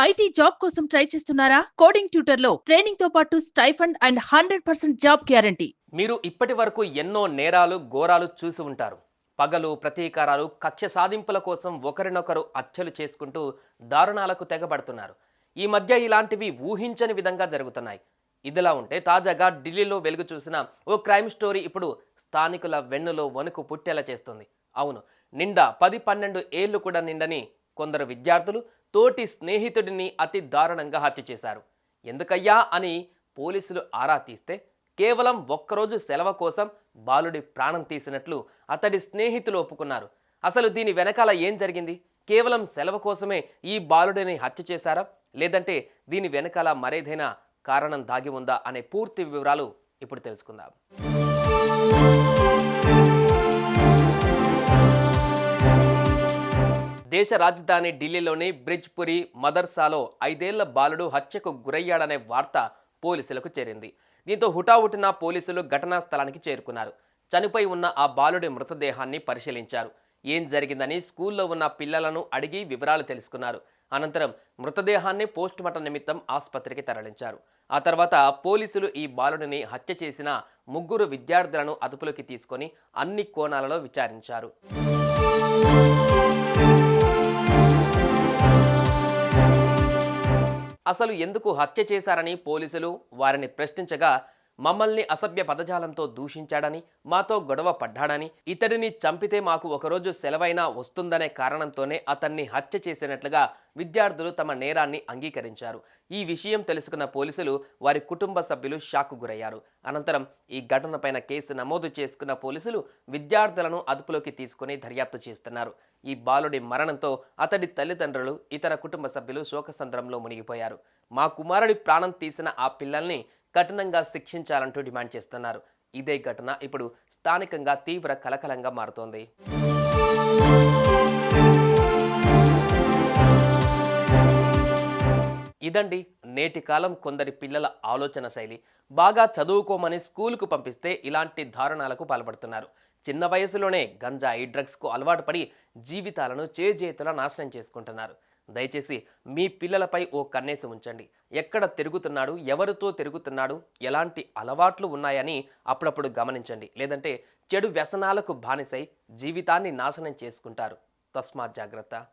IT job కోసం try చేస్తున్నారా? Coding ట్యూటర్లో ట్రైనింగ్తో పాటు stipend and hundred percent job guarantee. మీరు ఇప్పటి వరకు ఎన్నో నేరాలు ఘోరాలు చూసి ఉంటారు. పగలు ప్రతీకారాలు కక్ష సాధింపుల కోసం ఒకరినొకరు అచ్చలు చేసుకుంటూ దారుణాలకు తెగబడుతున్నారు. ఈ మధ్య ఇలాంటివి ఊహించని విధంగా జరుగుతున్నాయి. ఇదిలా ఉంటే తాజాగా ఢిల్లీలో వెలుగు చూసిన ఓ క్రైమ్ స్టోరీ ఇప్పుడు స్థానికుల వెన్నులో వణుకు పుట్టేలా చేస్తుంది. అవును నిండా పది పన్నెండు ఏళ్ళు కూడా నిండని కొందరు విద్యార్థులు తోటి స్నేహితుడిని అతి దారుణంగా హత్య చేశారు. ఎందుకయ్యా అని పోలీసులు ఆరా తీస్తే కేవలం ఒక్కరోజు సెలవు కోసం బాలుడి ప్రాణం తీసినట్లు అతడి స్నేహితులు ఒప్పుకున్నారు. అసలు దీని వెనకాల ఏం జరిగింది? కేవలం సెలవు కోసమే ఈ బాలుడిని హత్య చేశారా? లేదంటే దీని వెనకాల మరేదైనా కారణం దాగి ఉందా? అనే పూర్తి వివరాలు ఇప్పుడు తెలుసుకుందాం. దేశ రాజధాని ఢిల్లీలోని బ్రిజ్పురి మదర్సాలో ఐదేళ్ళ బాలుడు హత్యకు గురయ్యాడనే వార్త పోలీసులకు చేరింది. దీంతో హుటాహుటిన పోలీసులు ఘటనా స్థలానికి చేరుకున్నారు. చనిపోయి ఉన్న ఆ బాలుడి మృతదేహాన్ని పరిశీలించారు. ఏం జరిగిందని స్కూల్లో ఉన్న పిల్లలను అడిగి వివరాలు తెలుసుకున్నారు. అనంతరం మృతదేహాన్ని పోస్టుమార్టం నిమిత్తం ఆసుపత్రికి తరలించారు. ఆ తర్వాత పోలీసులు ఈ బాలుడిని హత్య చేసిన ముగ్గురు విద్యార్థులను అదుపులోకి తీసుకొని అన్ని కోణాలలో విచారించారు. అసలు ఎందుకు హత్య చేశారని పోలీసులు వారిని ప్రశ్నించగా మమ్మల్ని అసభ్య పదజాలంతో దూషించాడని మాతో గొడవ పడ్డాడని ఇతడిని చంపితే మాకు ఒకరోజు సెలవైనా వస్తుందనే కారణంతోనే అతన్ని హత్య చేసినట్లుగా విద్యార్థులు తమ నేరాన్ని అంగీకరించారు. ఈ విషయం తెలుసుకున్న పోలీసులు వారి కుటుంబ సభ్యులు షాకు గురయ్యారు. అనంతరం ఈ ఘటనపైన కేసు నమోదు చేసుకున్న పోలీసులు విద్యార్థులను అదుపులోకి తీసుకుని దర్యాప్తు చేస్తున్నారు. ఈ బాలుడి మరణంతో అతడి తల్లిదండ్రులు ఇతర కుటుంబ సభ్యులు శోకసంద్రంలో మునిగిపోయారు. మా కుమారుడి ప్రాణం తీసిన ఆ పిల్లల్ని కఠినంగా శిక్షించాలంటూ డిమాండ్ చేస్తున్నారు. ఇదే ఘటన ఇప్పుడు స్థానికంగా తీవ్ర కలకలంగా మారుతోంది. ఇదండి నేటి కాలం కొందరి పిల్లల ఆలోచన శైలి. బాగా చదువుకోమని స్కూలుకు పంపిస్తే ఇలాంటి దారుణాలకు పాల్పడుతున్నారు. చిన్న వయసులోనే గంజాయి డ్రగ్స్కు అలవాటు పడి జీవితాలను చేజేతుల నాశనం చేసుకుంటున్నారు. దయచేసి మీ పిల్లలపై ఓ కన్నేసి ఉంచండి. ఎక్కడ తిరుగుతున్నాడు ఎవరితో తిరుగుతున్నాడు ఎలాంటి అలవాట్లు ఉన్నాయని అప్పుడప్పుడు గమనించండి. లేదంటే చెడు వ్యసనాలకు బానిసై జీవితాన్ని నాశనం చేసుకుంటారు. తస్మాత్ జాగ్రత్త.